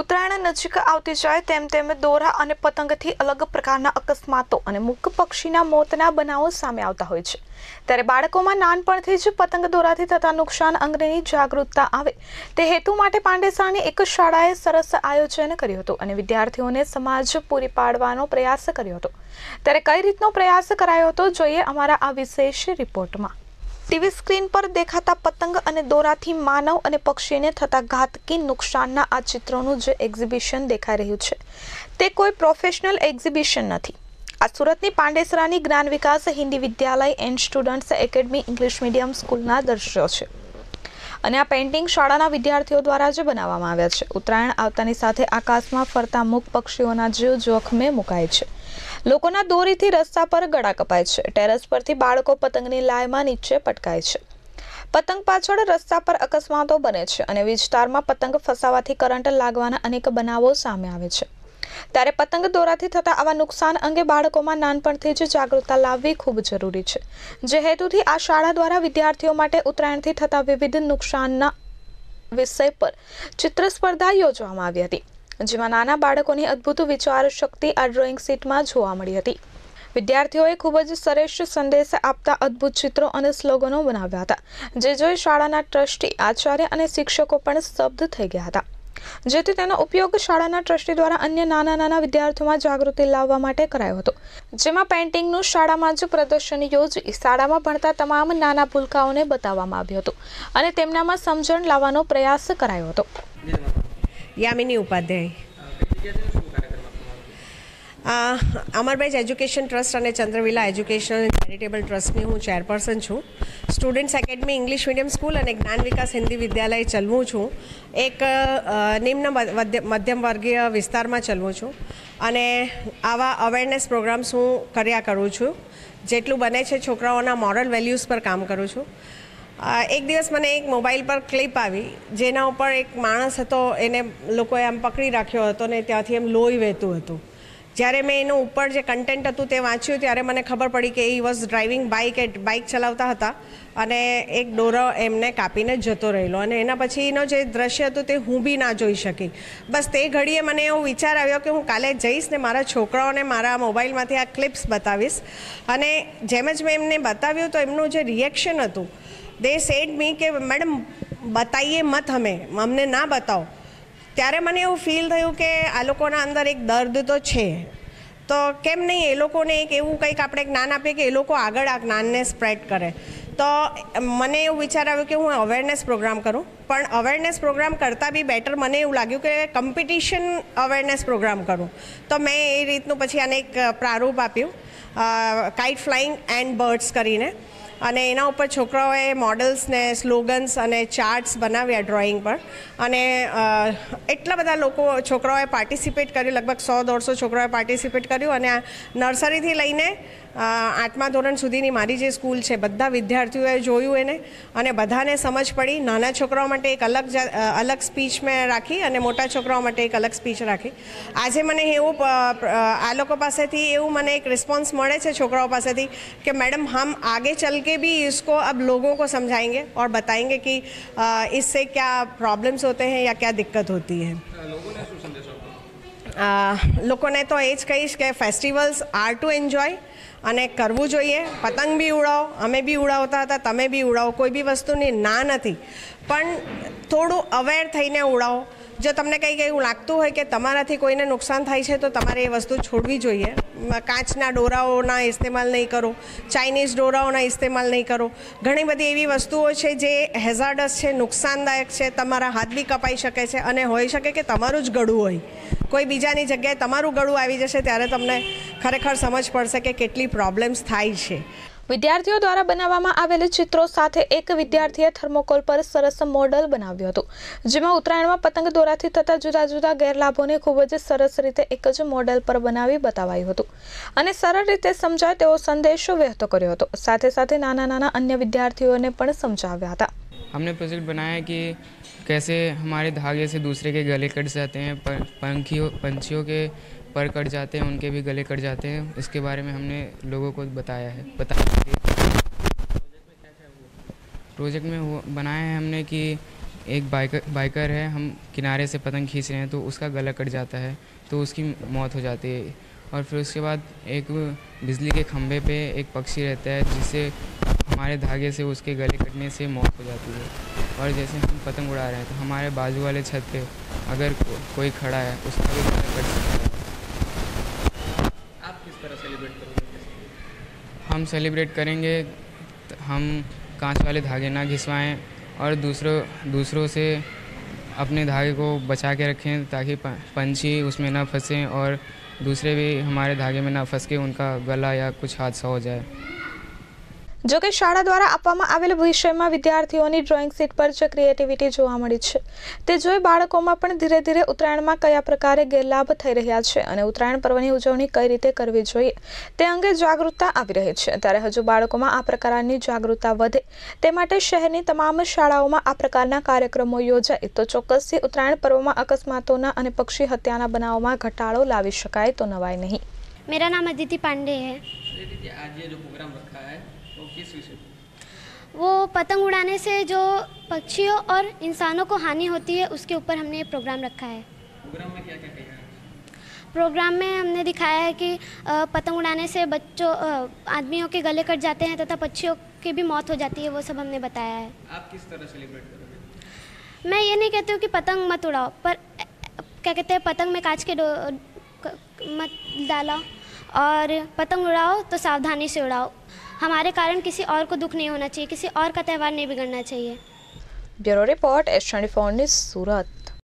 ઉત્તરાયણ નજીક આવતી જાય તેમ તેમ દોરા અને પતંગથી અલગ પ્રકારના અકસ્માતો અને મૂક પક્ષીના મોતના બનાવો સામે આવતા હોય છે. ત્યારે બાળકોમાં નાનપણથી જ પતંગ દોરાથી થતા નુકસાન અંગેની જાગૃતતા આવે. તે હેતુ માટે પાંડેસરાની એક શાળાએ સરસ આયોજન કર્યું હતું અને વિદ્યાર્થીઓને સમાજ પૂરી પાડવાનો પ્રયાસ કર્યો હતો. ત્યારે કઈ રીતનો પ્રયાસ કરાયો હતો, જોઈએ અમારા આ વિશેષ રિપોર્ટમાં. ટીવી સ્ક્રીન પર દેખાતા પતંગ અને દોરાથી માનવ અને પક્ષીને થતા ઘાતકી નુકસાનના આ ચિત્રોનું જે એક્ઝિબિશન દેખાઈ રહ્યું છે, તે કોઈ પ્રોફેશનલ એક્ઝિબિશન નથી. આ સુરતની પાંડેસરાની Gyan Vikas Hindi Vidyalaya and students academy English medium સ્કૂલના દર્શ્યો છે. અને આ પેઇન્ટિંગ શાળાના વિદ્યાર્થીઓ દ્વારા જ બનાવવામાં આવ્યા છે. ઉત્તરાયણ આવતાની સાથે આકાશમાં ફરતા મૂક પક્ષીઓના જીવ જોખમે મુકાય છે. લોકોના દોરીથી રસ્તા પર ગળા કપાય છે. ટેરેસ પરથી બાળકો પતંગની લાયમાં નીચે પટકાય છે. પતંગ પાછળ રસ્તા પર અકસ્માતો બને છે અને વિસ્તારમાં પતંગ ફસાવાથી કરંટ લાગવાના અનેક બનાવો સામે આવે છે. ત્યારે પતંગ દોરાથી થતા આવા નુકસાન અંગે બાળકોમાં નાનપણથી જ જાગૃતતા લાવવી ખૂબ જરૂરી છે. જે હેતુથી આ શાળા દ્વારા વિદ્યાર્થીઓ માટે ઉત્તરાયણથી થતા વિવિધ નુકસાનના વિષય પર ચિત્ર સ્પર્ધા યોજવામાં આવી હતી. જેમાં નાના બાળકોની અદ્ભુત વિચાર શક્તિ આ ડ્રોઈંગ શીટમાં જોવા મળી હતી. વિદ્યાર્થીઓએ ખૂબ જ શ્રેષ્ઠ સંદેશ આપતા અદ્ભુત ચિત્રો અને સ્લોગનો બનાવ્યા હતા. જે જોઈ શાળાના ટ્રસ્ટી, આચાર્ય અને શિક્ષકો પણ સ્તબ્ધ થઈ ગયા હતા. જેથી તેનો ઉપયોગ શાળાના ટ્રસ્ટી દ્વારા અન્ય નાના નાના વિદ્યાર્થીઓમાં જાગૃતિ લાવવા માટે કરાયો હતો. જેમાં પેઇન્ટિંગનું શાળામાં જ પ્રદર્શન યોજી શાળામાં ભણતા તમામ નાના ભૂલકાઓને બતાવવામાં આવ્યું હતું અને તેમનામાં સમજણ લાવવાનો પ્રયાસ કરાયો હતો. યામિની ઉપાધ્યાય. અમરભાઈ અમરબેજ એજ્યુકેશન ટ્રસ્ટ અને ચંદ્રવિલા એજ્યુકેશનલ ચેરિટેબલ ટ્રસ્ટની હું ચેરપર્સન છું. Students academy English medium school અને જ્ઞાન વિકાસ હિન્દી વિદ્યાલય ચલવું છું. એક નિમ્ન મધ્ય- મધ્યમ વર્ગીય વિસ્તારમાં ચલવું છું. અને આવા અવેરનેસ પ્રોગ્રામ્સ હું કર્યા કરું છું. જેટલું બને છે છોકરાઓના મોરલ વેલ્યુઝ પર કામ કરું છું. એક દિવસ મને એક મોબાઈલ પર ક્લિપ આવી, જેના ઉપર એક માણસ હતો, એને લોકોએ આમ પકડી રાખ્યો હતો ને ત્યાંથી એમ લોહી વહેતું હતું. જ્યારે મેં એનું ઉપર જે કન્ટેન્ટ હતું તે વાંચ્યું, ત્યારે મને ખબર પડી કે એ વોઝ ડ્રાઇવિંગ બાઇક એ બાઇક ચલાવતા હતા અને એક ડોરો એમને કાપીને જતો રહેલો અને એના પછીનો જે દ્રશ્ય હતું તે હું બી ના જોઈ શકી. બસ તે ઘડીએ મને એવો વિચાર આવ્યો કે હું કાલે જઈશ ને મારા છોકરાઓને મારા મોબાઈલમાંથી આ ક્લિપ્સ બતાવીશ. અને જેમ જ મેં એમને બતાવ્યું તો એમનું જે રિએક્શન હતું દે સેડ મી કે, મેડમ બતાવીએ મત હમે અમને ના બતાવો. ત્યારે મને એવું ફીલ થયું કે આ લોકોના અંદર એક દર્દ તો છે. તો કેમ નહીં, એ લોકોને એક એવું કંઈક આપણે જ્ઞાન આપીએ કે એ લોકો આગળ આ જ્ઞાનને સ્પ્રેડ કરે. તો મને એવું વિચાર આવ્યો કે હું અવેરનેસ પ્રોગ્રામ કરું. પણ અવેરનેસ પ્રોગ્રામ કરતાં બી બેટર મને એવું લાગ્યું કે કોમ્પિટિશન અવેરનેસ પ્રોગ્રામ કરું. તો મેં એ રીતનું પછી આને એક પ્રારૂપ આપ્યું કાઇટ ફ્લાઇંગ એન્ડ બર્ડ્સ કરીને. અને એના ઉપર છોકરાઓએ મોડલ્સને સ્લોગન્સ અને ચાર્ટ્સ બનાવ્યા ડ્રોઈંગ પર. અને એટલા બધા લોકો છોકરાઓએ પાર્ટિસિપેટ કર્યું, લગભગ સો દોઢસો છોકરાઓએ પાર્ટિસિપેટ કર્યું અને નર્સરીથી લઈને આઠમા ધોરણ સુધીની મારી જે સ્કૂલ છે, બધા વિદ્યાર્થીઓએ જોયું એને અને બધાને સમજ પડી. નાના છોકરાઓ માટે એક અલગ અલગ સ્પીચ મેં રાખી અને મોટા છોકરાઓ માટે એક અલગ સ્પીચ રાખી. આજે મને એવું આ લોકો પાસેથી એવું મને એક રિસ્પોન્સ મળે છે છોકરાઓ પાસેથી કે, મેડમ, હમ આગે ચલ के भी इसको अब लोगों को समझाएंगे और बताएंगे कि अ, इससे क्या प्रॉब्लम्स होते हैं या क्या दिक्कत होती है અ, લોકોને તો એ જ કહીશ કે ફેસ્ટિવલ્સ આર ટુ એન્જોય અને કરવું જોઈએ પતંગ બી ઉડાવો અમે બી ઉડાવતા હતા તમે બી ઉડાવો કોઈ બી વસ્તુની ના નથી પણ થોડું અવેર થઈને ઉડાવો જો તમને કંઈક એવું લાગતું હોય કે તમારાથી કોઈને નુકસાન થાય છે, તો તમારે એ વસ્તુ છોડવી જોઈએ. કાચના ડોરાઓના ઇસ્તેમાલ નહીં કરો, ચાઇનીઝ ડોરાઓના ઇસ્તેમાલ નહીં કરો. ઘણી બધી એવી વસ્તુઓ છે જે હેઝાર્ડસ છે, નુકસાનદાયક છે, તમારા હાથ બી કપાઈ શકે છે અને હોઈ શકે કે તમારું જ ગળું હોય. કોઈ બીજાની જગ્યાએ તમારું ગળું આવી જશે ત્યારે તમને ખરેખર સમજ પડશે કે કેટલી પ્રોબ્લેમ્સ થાય છે. વિદ્યાર્થીઓ દ્વારા બનાવવામાં આવેલ ચિત્રો સાથે એક વિદ્યાર્થીએ થર્મોકોલ પર સરસ મોડલ બનાવ્યું હતું જેમાં ઉત્તરાયણમાં પતંગ દોરાથી થતા જુદા જુદા ગેરલાભોને ખૂબ જ સરસ રીતે એક જ મોડલ પર બનાવી બતાવાયું હતું અને સરળ રીતે સમજાય તેવો સંદેશો વ્યક્ત કર્યો હતો સાથે સાથે નાના નાના અન્ય વિદ્યાર્થીઓને પણ સમજાવ્યા હતા हमने प्रोजेक्ट बनाया कि कैसे हमारे धागे से दूसरे के गले कट जाते हैं पर पंखियों पंछियों के पर कट जाते हैं उनके भी गले कट जाते हैं। इसके बारे में हमने लोगों को बताया है बताया प्रोजेक्ट में वो बनाया है हमने कि एक बाइकर बाइकर है हम किनारे से पतंग खींच रहे हैं तो उसका गला कट जाता है तो उसकी मौत हो जाती है। और फिर उसके बाद एक बिजली के खंभे पे एक पक्षी रहता है जिससे हमारे धागे से उसके गले कटने से मौत हो जाती है। और जैसे हम पतंग उड़ा रहे हैं तो हमारे बाजू वाले छत पे अगर को, कोई खड़ा है उसका भी गला कट सकता है। किस तरह सेलिब्रेट हम सेलिब्रेट करेंगे, हम कांच वाले धागे ना घिसवाएँ और दूसरों दूसरों से अपने धागे को बचा के रखें ताकि पंछी उसमें ना फंसें और दूसरे भी हमारे धागे में ना फंस के उनका गला या कुछ हादसा हो जाए। જો કે શાળા દ્વારા આપવામાં આવેલ વિષયમાં વિદ્યાર્થીઓની ડ્રોઈંગ શીટ પર જે ક્રિએટિવિટી જોવા મળી છે. તે જોઈ બાળકોમાં પણ ધીરે ધીરે ઉત્તરાયણમાં કયા પ્રકારે ગેરલાભ થઈ રહ્યા છે અને ઉત્તરાયણ પર્વની ઉજવણી કઈ રીતે કરવી જોઈએ તે અંગે જાગૃતતા આવી રહી છે. ત્યારે હજુ બાળકોમાં આ પ્રકારની જાગૃતતા વધે તે માટે શહેરની તમામ શાળાઓમાં આ પ્રકારના કાર્યક્રમો યોજાય તો ચોક્કસથી ઉત્તરાયણ પર્વમાં અકસ્માતોના અને પક્ષી હત્યાના બનાવોમાં ઘટાડો લાવી શકાય તો નવાય નહીં. મેરા નામ અદિતિ પાંડે હૈ. अरे आज ये जो प्रोग्राम रखा है वो किस विषय वो पतंग उड़ाने से जो पक्षियों और इंसानों को हानि होती है उसके ऊपर हमने ये प्रोग्राम रखा है। प्रोग्राम में क्या क्या किया है? प्रोग्राम में हमने दिखाया है कि पतंग उड़ाने से बच्चों आदमियों के गले कट जाते हैं तथा पक्षियों की भी मौत हो जाती है वो सब हमने बताया है। आप किस तरह सेलिब्रेट करोगे? मैं ये नहीं कहती हूँ कि पतंग मत उड़ाओ पर क्या कहते हैं पतंग में कांच के डो मत डालो और पतंग उड़ाओ तो सावधानी से उड़ाओ हमारे कारण किसी और को दुख नहीं होना चाहिए किसी और का त्यौहार नहीं बिगड़ना चाहिए bureau report S twenty news Surat